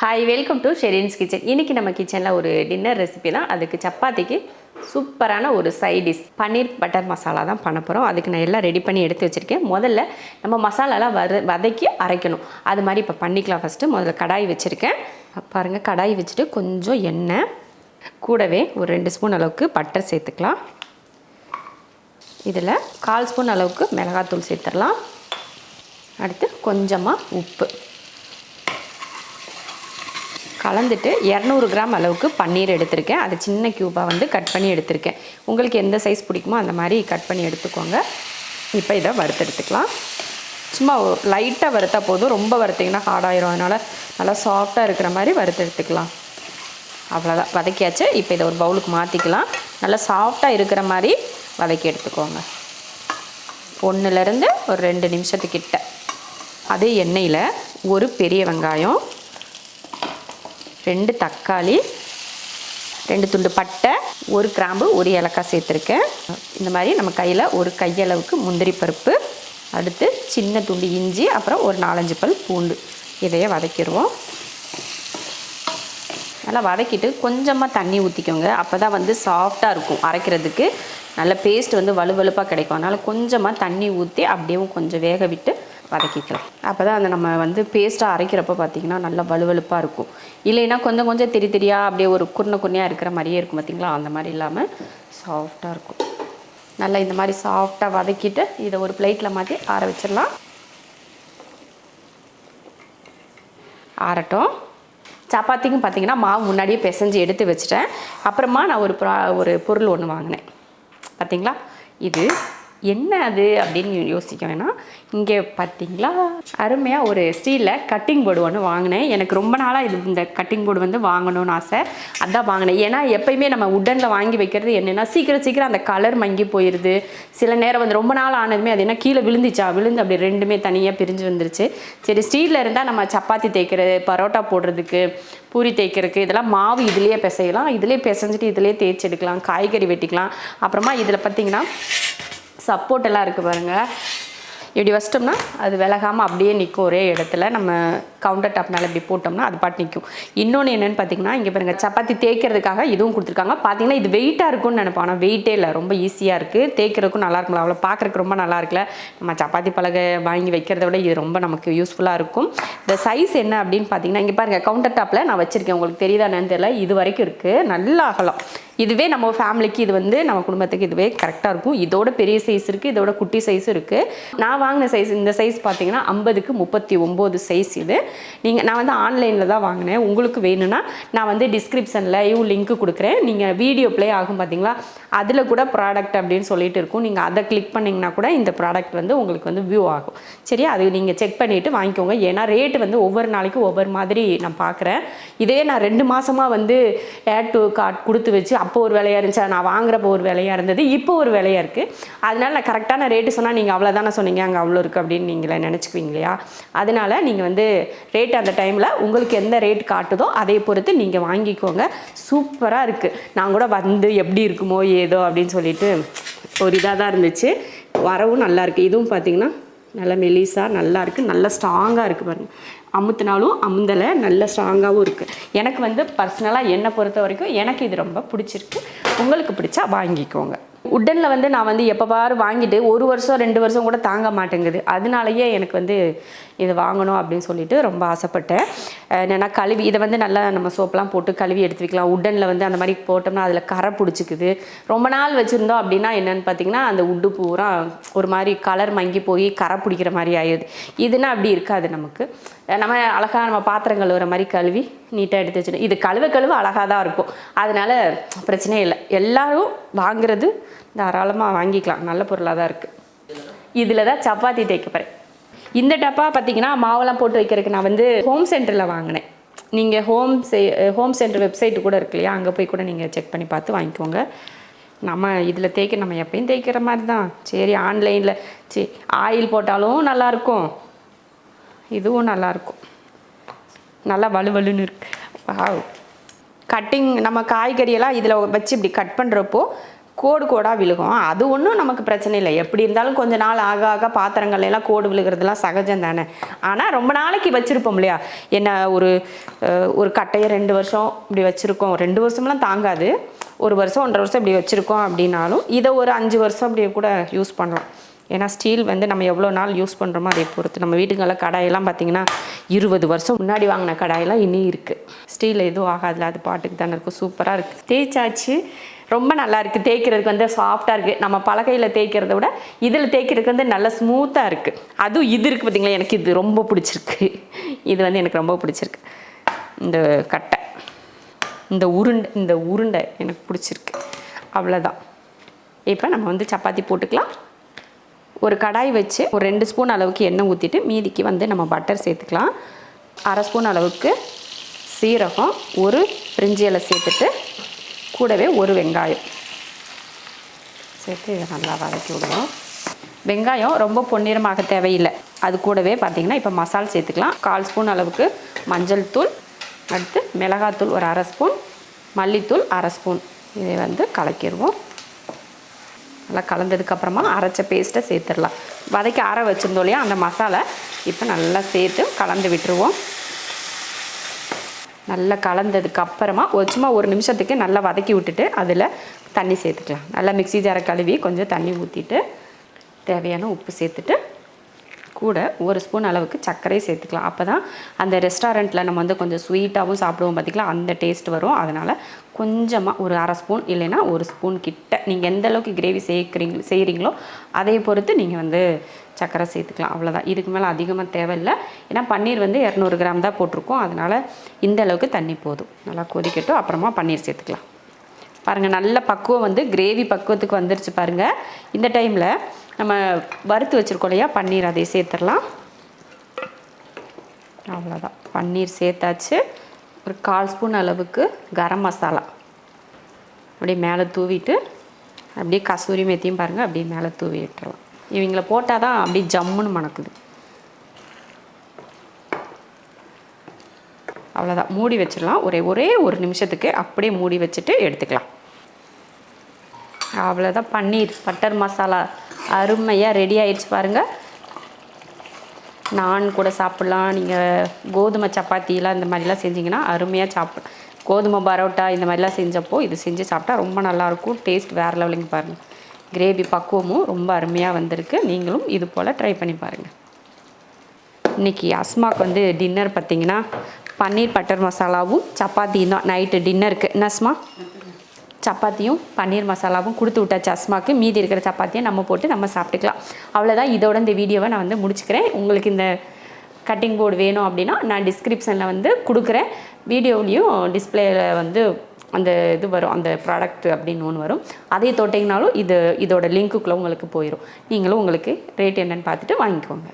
Hi welcome to Sherin's kitchen இன்னைக்கு நம்ம கிச்சனில் ஒரு டின்னர் ரெசிபி தான். அதுக்கு சப்பாத்திக்கு சூப்பரான ஒரு side dish paneer butter masala தான் பண்ண போகிறோம் அதுக்கு நான் எல்லாம் ரெடி பண்ணி எடுத்து வச்சுருக்கேன். முதல்ல நம்ம மசாலாலாம் வத வதக்கி அரைக்கணும். அது மாதிரி இப்போ பண்ணிக்கலாம் ஃபஸ்ட்டு முதல்ல கடாய் வச்சுருக்கேன். பாருங்கள் கடாய் வச்சுட்டு கொஞ்சம் எண்ணெய். கூடவே ஒரு ரெண்டு ஸ்பூன் அளவுக்கு பட்டர் சேர்த்துக்கலாம். இதில் கால் ஸ்பூன் அளவுக்கு மிளகாத்தூள் சேர்த்துடலாம். அடுத்து கொஞ்சமாக உப்பு. கலந்துட்டு இரநூறு கிராம் அளவுக்கு பன்னீர் எடுத்திருக்கேன். அதை சின்ன க்யூபாக வந்து கட் பண்ணி எடுத்திருக்கேன். உங்களுக்கு எந்த சைஸ் பிடிக்குமோ அந்த மாதிரி கட் பண்ணி எடுத்துக்கோங்க. இப்போ இதை வறுத்தெடுத்துக்கலாம். சும்மா லைட்டாக வறுத்தா போதும். ரொம்ப வறுத்திங்கன்னா ஹார்டாயிரும் அதனால் நல்லா சாஃப்டாக இருக்கிற மாதிரி வறுத்தெடுத்துக்கலாம். அவ்வளோதான் வதக்கியாச்சு. இப்போ இதை ஒரு பவுலுக்கு மாற்றிக்கலாம் நல்லா சாஃப்டாக இருக்கிற மாதிரி வதக்கி எடுத்துக்கோங்க. ஒன்றுலேருந்து ஒரு ரெண்டு நிமிஷத்துக்கிட்ட. அதே எண்ணெயில் ஒரு பெரிய வெங்காயம் ரெண்டு தக்காளி ரெண்டு துண்டு பட்டை ஒரு கிராம்பு ஒரு ஏலக்காய் சேர்த்துருக்கேன். இந்த மாதிரி நம்ம கையில் ஒரு கையளவுக்கு முந்திரி பருப்பு அடுத்து சின்ன துண்டு இஞ்சி அப்புறம் ஒரு நாலஞ்சு பல் பூண்டு. இதையே வதக்கிடுவோம் நல்லா வதக்கிட்டு கொஞ்சமாக தண்ணி ஊற்றிக்கோங்க அப்போ தான் வந்து சாஃப்டாக இருக்கும் அரைக்கிறதுக்கு. நல்ல பேஸ்ட் வந்து வலுவலுப்பாக கிடைக்கும். அதனால் கொஞ்சமாக தண்ணி ஊற்றி அப்படியே கொஞ்சம் வேக விட்டு வதக்கிக்கலாம். அப்போ தான் அந்த நம்ம வந்து பேஸ்ட்டாக அரைக்கிறப்ப பார்த்திங்கன்னா நல்லா வலுவலுப்பாக இருக்கும். இல்லைன்னா கொஞ்சம் கொஞ்சம் திரி திரியாக அப்படியே ஒரு குருணை குருணையாக இருக்கிற மாதிரியே இருக்கும் பார்த்திங்களா அந்த மாதிரி இல்லாமல் சாஃப்டாக இருக்கும். நல்லா இந்த மாதிரி சாஃப்டாக வதக்கிட்டு இதை ஒரு பிளேட்டில் மாற்றி ஆற வச்சிடலாம். ஆறட்டும். சப்பாத்திக்கும் பார்த்தீங்கன்னா மாவு முன்னாடியே பிசைஞ்சு எடுத்து வச்சுட்டேன். அப்புறமா நான் ஒரு ப்ரா ஒரு பொருள் ஒன்று வாங்கினேன். பார்த்தீங்களா இது என்ன அது அப்படின்னு யோசிக்க வேணாம். இங்கே பார்த்தீங்களா? அருமையாக ஒரு ஸ்டீலில் கட்டிங் போர்டு ஒன்று வாங்கினேன். எனக்கு ரொம்ப நாளாக இது இந்த கட்டிங் போர்டு வந்து வாங்கணும்னு ஆசை. அதான் வாங்கினேன். ஏன்னா எப்பயுமே நம்ம உடனில் வாங்கி வைக்கிறது என்னென்னா சீக்கிரம் சீக்கிரம் அந்த கலர் மங்கி போயிடுது சில நேரம் வந்து ரொம்ப நாள் ஆனதுமே அது என்ன கீழே விழுந்துச்சா? விழுந்து அப்படி ரெண்டுமே தனியாக பிரிஞ்சு வந்துருச்சு. சரி ஸ்டீலில் இருந்தால் நம்ம சப்பாத்தி தேய்க்கிறது பரோட்டா போடுறதுக்கு பூரி தேய்க்கிறதுக்கு இதெல்லாம் மாவு இதுலேயே பிசையலாம். இதிலே பிசைஞ்சிட்டு இதுலேயே தேய்ச்சி எடுக்கலாம். காய்கறி வெட்டிக்கலாம். அப்புறமா இதில் பார்த்தீங்கன்னா சப்போர்ட் எல்லாம் இருக்குது பாருங்கள் இப்படி வச்சிட்டோம்னா அது விலகாமல் அப்படியே நிற்கும் ஒரே இடத்துல. நம்ம கவுண்டர் டாப்னால் இப்படி போட்டோம்னா அது பாட்டு நிற்கும் இன்னொன்று என்னென்னு பார்த்தீங்கன்னா இங்கே பாருங்கள் சப்பாத்தி தேய்க்கிறதுக்காக இதுவும் கொடுத்துருக்காங்க. பார்த்தீங்கன்னா இது வெயிட்டாக இருக்கும்னு நினைப்போம். ஆனால் வெயிட்டே இல்லை. ரொம்ப ஈஸியாக இருக்குது தேய்க்கிறதுக்கும் நல்லா இருக்கும்ல. அவ்வளோ பார்க்குறக்கு ரொம்ப நல்லா இருக்குல்ல. நம்ம சப்பாத்தி பலகை வாங்கி வைக்கிறத விட இது ரொம்ப நமக்கு யூஸ்ஃபுல்லாக இருக்கும். இந்த சைஸ் என்ன அப்படின்னு பார்த்தீங்கன்னா இங்கே பாருங்கள் கவுண்டர் டாப்பில் நான் வச்சுருக்கேன். உங்களுக்கு தெரியுதா என்னன்னு தெரியல. இது வரைக்கும் இருக்குது நல்லா அகலம். இதுவே நம்ம ஃபேமிலிக்கு இது வந்து நம்ம குடும்பத்துக்கு இதுவே கரெக்டாக இருக்கும். இதோட பெரிய சைஸ் இருக்குது இதோட குட்டி சைஸும் இருக்குது நான் வாங்கின சைஸ் இந்த சைஸ் பார்த்தீங்கன்னா ஐம்பதுக்கு முப்பத்தி ஒம்பது சைஸ் இது. நீங்கள் நான் வந்து ஆன்லைனில் தான் வாங்கினேன். உங்களுக்கு வேணும்னா நான் வந்து டிஸ்கிரிப்ஷனில் யூ லிங்க் கொடுக்குறேன். நீங்கள் வீடியோ ப்ளே ஆகும் பார்த்தீங்களா அதில் கூட ப்ராடக்ட் அப்படின்னு சொல்லிட்டு இருக்கும். நீங்கள் அதை கிளிக் பண்ணிங்கன்னா கூட இந்த ப்ராடக்ட் வந்து உங்களுக்கு வந்து வியூ ஆகும். சரி அது நீங்கள் செக் பண்ணிவிட்டு வாங்கிக்கோங்க. ஏன்னா ரேட்டு வந்து ஒவ்வொரு நாளைக்கும் ஒவ்வொரு மாதிரி நான் பார்க்குறேன் இதே நான் ரெண்டு மாதமாக வந்து ஏர் டு கார்ட் கொடுத்து வச்சு அப்போ ஒரு விலையாக இருந்துச்சு நான் வாங்குறப்போ ஒரு விலையாக இருந்தது இப்போ ஒரு விலையாக இருக்குது அதனால நான் கரெக்டான ரேட்டு சொன்னால் நீங்கள் அவ்வளோதானே சொன்னீங்க அங்கே அவ்வளோ இருக்குது அப்படின்னு நீங்களே நினச்சிக்குவீங்க இல்லையா? அதனால நீங்கள் வந்து ரேட் அந்த டைமில் உங்களுக்கு எந்த ரேட் காட்டுதோ அதை பொறுத்து நீங்கள் வாங்கிக்கோங்க. சூப்பராக இருக்குது நான் கூட வந்து எப்படி இருக்குமோ ஏதோ அப்படின்னு சொல்லிட்டு ஒரு இதாக தான் இருந்துச்சு. வரவும் நல்லாயிருக்கு இதுவும் பார்த்தீங்கன்னா நல்ல மெலிசாக நல்லா இருக்குது நல்ல ஸ்ட்ராங்காக இருக்குது பாருங்கள் அமுத்தினாலும் அமுந்தலை நல்ல ஸ்ட்ராங்காகவும் இருக்குது எனக்கு வந்து பர்சனலாக என்னை பொறுத்த வரைக்கும் எனக்கு இது ரொம்ப பிடிச்சிருக்கு. உங்களுக்கு பிடிச்சா வாங்கிக்கோங்க. உட்டனில் வந்து நான் வந்து எப்போ பாரு வாங்கிட்டு ஒரு வருஷம் ரெண்டு வருஷம் கூட தாங்க மாட்டேங்குது. அதனாலயே எனக்கு வந்து இது வாங்கணும் அப்படின்னு சொல்லிட்டு ரொம்ப ஆசைப்பட்டேன். என்னென்னா கழுவி இதை வந்து நல்லா நம்ம சோப்பெலாம் போட்டு கழுவி எடுத்து வைக்கலாம் உட்டனில் வந்து அந்த மாதிரி போட்டோம்னா அதில் கரை பிடிச்சிக்குது. ரொம்ப நாள் வச்சுருந்தோம் அப்படின்னா என்னென்னு பார்த்தீங்கன்னா அந்த உட்டு பூரா ஒரு மாதிரி கலர் மங்கி போய் கரை பிடிக்கிற மாதிரி ஆயிடுது. இதுனா அப்படி இருக்காது நமக்கு. நம்ம அழகாக நம்ம பாத்திரம் கழுவுற மாதிரி கழுவி நீட்டாக எடுத்து வச்சுட்டு இது கழுவ கழுவ அழகாக தான் இருக்கும். அதனால பிரச்சனையே இல்லை. எல்லோரும் வாங்குறது தாராளமாக வாங்கிக்கலாம். நல்ல பொருளாக தான் இருக்குது இதில் தான் சப்பாத்தி தேய்க்க போகிறேன் இந்த டப்பா பார்த்தீங்கன்னா மாவெல்லாம் போட்டு வைக்கிறதுக்கு நான் வந்து ஹோம் சென்டரில் வாங்கினேன். நீங்கள் ஹோம் செ ஹோம் சென்டர் வெப்சைட்டு கூட இருக்கு இல்லையா? அங்கே போய் கூட நீங்கள் செக் பண்ணி பார்த்து வாங்கிக்கோங்க. நம்ம இதில் தேய்க்க நம்ம எப்பயும் தேய்க்கிற மாதிரி தான். சரி ஆன்லைனில் சரி ஆயில் போட்டாலும் நல்லாயிருக்கும் இதுவும் நல்லாயிருக்கும் நல்லா வலுவலுன்னு இருக்கு. வாவ் கட்டிங் நம்ம காய்கறியெல்லாம் இதில் வச்சு இப்படி கட் பண்ணுறப்போ கோடு கோடாக விழுகும். அது ஒன்றும் நமக்கு பிரச்சனை இல்லை. எப்படி இருந்தாலும் கொஞ்ச நாள் ஆக ஆக பாத்திரங்கள் எல்லாம் கோடு விழுகிறதுலாம் சகஜம் தானே. ஆனால் ரொம்ப நாளைக்கு வச்சுருப்போம் இல்லையா? என்ன ஒரு ஒரு கட்டையை ரெண்டு வருஷம் இப்படி வச்சுருக்கோம். ரெண்டு வருஷம்லாம் தாங்காது. ஒரு வருஷம் ஒன்றரை வருஷம் இப்படி வச்சுருக்கோம் அப்படின்னாலும் இதை ஒரு அஞ்சு வருஷம் அப்படி கூட யூஸ் பண்ணலாம். ஏன்னா ஸ்டீல் வந்து நம்ம எவ்வளோ நாள் யூஸ் பண்ணுறோமோ அதை பொறுத்து. நம்ம வீட்டுங்களில் கடாயெல்லாம் பார்த்தீங்கன்னா இருபது வருஷம் முன்னாடி வாங்கின கடாயெல்லாம் இன்னும் இருக்குது ஸ்டீல் எதுவும் ஆகாதுல அது பாட்டுக்கு தானே இருக்கும். சூப்பராக இருக்குது தேய்ச்சாச்சு. ரொம்ப நல்லா இருக்குது தேய்க்கிறதுக்கு வந்து சாஃப்டாக இருக்குது நம்ம பலகையில் தேய்க்கிறத விட இதில் தேய்க்கிறதுக்கு வந்து நல்லா ஸ்மூத்தாக இருக்குது அதுவும் இது இருக்குது பார்த்தீங்களா எனக்கு இது ரொம்ப பிடிச்சிருக்கு. இது வந்து எனக்கு ரொம்ப பிடிச்சிருக்கு. இந்த கட்டை. இந்த உருண்டை இந்த உருண்டை எனக்கு பிடிச்சிருக்கு. அவ்வளோதான் இப்போ நம்ம வந்து சப்பாத்தி போட்டுக்கலாம். ஒரு கடாய் வச்சு ஒரு ரெண்டு ஸ்பூன் அளவுக்கு எண்ணெய் ஊற்றிட்டு மீதிக்கு வந்து நம்ம பட்டர் சேர்த்துக்கலாம். அரை ஸ்பூன் அளவுக்கு சீரகம் ஒரு பிரிஞ்சி இலை சேர்த்துட்டு கூடவே ஒரு வெங்காயம். சேர்த்து இதை நல்லா வதக்கி விடுவோம். வெங்காயம் ரொம்ப பொன்னிறமாக தேவையில்லை. அது கூடவே பார்த்திங்கன்னா இப்போ மசால் சேர்த்துக்கலாம். கால் ஸ்பூன் அளவுக்கு மஞ்சள் தூள் அடுத்து மிளகாத்தூள் ஒரு அரை ஸ்பூன் மல்லித்தூள் அரை ஸ்பூன். இதை வந்து கலக்கிடுவோம். நல்லா கலந்ததுக்கப்புறமா அரைச்ச பேஸ்ட்டை சேர்த்துடலாம். வதக்கி அரை வச்சுருந்தோம் இல்லையா அந்த மசாலா இப்போ நல்லா சேர்த்து கலந்து விட்டுருவோம். நல்லா கலந்ததுக்கு அப்புறமா ஒரு சும்மா ஒரு நிமிஷத்துக்கு நல்லா வதக்கி விட்டுட்டு அதில் தண்ணி சேர்த்துக்கலாம். நல்லா மிக்ஸி ஜாரை கழுவி கொஞ்சம் தண்ணி ஊற்றிட்டு தேவையான உப்பு சேர்த்துட்டு கூட ஒரு ஸ்பூன் அளவுக்கு சர்க்கரை சேர்த்துக்கலாம். அப்போ தான் அந்த ரெஸ்டாரண்ட்டில் நம்ம வந்து கொஞ்சம் ஸ்வீட்டாகவும் சாப்பிடுவோம் பார்த்திங்களா அந்த டேஸ்ட் வரும். அதனால் கொஞ்சமாக ஒரு அரை ஸ்பூன் இல்லைன்னா ஒரு ஸ்பூன் கிட்ட நீங்கள் எந்த அளவுக்கு கிரேவி சேர்க்குறீங்க செய்கிறீங்களோ அதை பொறுத்து நீங்கள் வந்து சர்க்கரை சேர்த்துக்கலாம். அவ்வளோதான் இதுக்கு மேலே அதிகமாக தேவையில்லை. ஏன்னா பன்னீர் வந்து இரநூறு கிராம் தான் போட்டிருக்கோம். அதனால் இந்த அளவுக்கு தண்ணி போதும். நல்லா கொதிக்கட்டும். அப்புறமா பன்னீர் சேர்த்துக்கலாம். பாருங்கள் நல்ல பக்குவம் வந்து கிரேவி பக்குவத்துக்கு வந்துருச்சு பாருங்கள் இந்த டைமில் நம்ம வறுத்து வச்சுருக்கோம் இல்லையா? பன்னீர் அதை சேர்த்துடலாம். அவ்வளோதான் பன்னீர் சேர்த்தாச்சு. ஒரு கால் ஸ்பூன் அளவுக்கு கரம் மசாலா. அப்படியே மேலே தூவிட்டு அப்படியே கசூரி மெத்தியும் பாருங்கள் அப்படியே மேலே தூவி விட்டுறலாம். இவங்கள போட்டால் தான் அப்படியே ஜம்முன்னு மணக்குது. அவ்வளோதான் மூடி வச்சிடலாம். ஒரே ஒரே ஒரு நிமிஷத்துக்கு அப்படியே மூடி வச்சுட்டு எடுத்துக்கலாம். அவ்வளோதான் பன்னீர் பட்டர் மசாலா அருமையாக ரெடி ஆயிடுச்சு பாருங்கள் நான் கூட சாப்பிட்லாம். நீங்கள் கோதுமை சப்பாத்திலாம் இந்த மாதிரிலாம் செஞ்சிங்கன்னா அருமையாக சாப்பிட் கோதுமை பரோட்டா இந்த மாதிரிலாம் செஞ்சப்போ இது செஞ்சு சாப்பிட்டா ரொம்ப நல்லாயிருக்கும் டேஸ்ட் வேறு லெவலுங்க பாருங்கள் கிரேவி பக்குவமும் ரொம்ப அருமையாக வந்திருக்கு. நீங்களும் இது போல் ட்ரை பண்ணி பாருங்கள் இன்றைக்கி அஸ்மாக்கு வந்து டின்னர் பார்த்தீங்கன்னா பன்னீர் பட்டர் மசாலாவும் சப்பாத்தியும் தான். நைட்டு டின்னருக்கு என்ன அஸ்மா? சப்பாத்தியும் பன்னீர் மசாலாவும் கொடுத்து விட்டாச்சு அஸ்மாக்கு மீதி இருக்கிற சப்பாத்தியை நம்ம போட்டு நம்ம சாப்பிட்டுக்கலாம். அவ்வளோதான் இதோட இந்த வீடியோவை நான் வந்து முடிச்சுக்கிறேன். உங்களுக்கு இந்த கட்டிங் போர்டு வேணும் அப்படின்னா நான் டிஸ்கிரிப்ஷனில் வந்து கொடுக்குறேன். வீடியோவிலையும் டிஸ்பிளேயில் வந்து அந்த இது வரும். அந்த ப்ராடக்ட் அப்படின்னு ஒன்று வரும். அதே தொட்டிங்கனாலும் இது இதோட லிங்க்குள்ளே உங்களுக்கு போயிடும் நீங்களும் உங்களுக்கு ரேட் என்னென்னு பார்த்துட்டு வாங்கிக்கோங்க.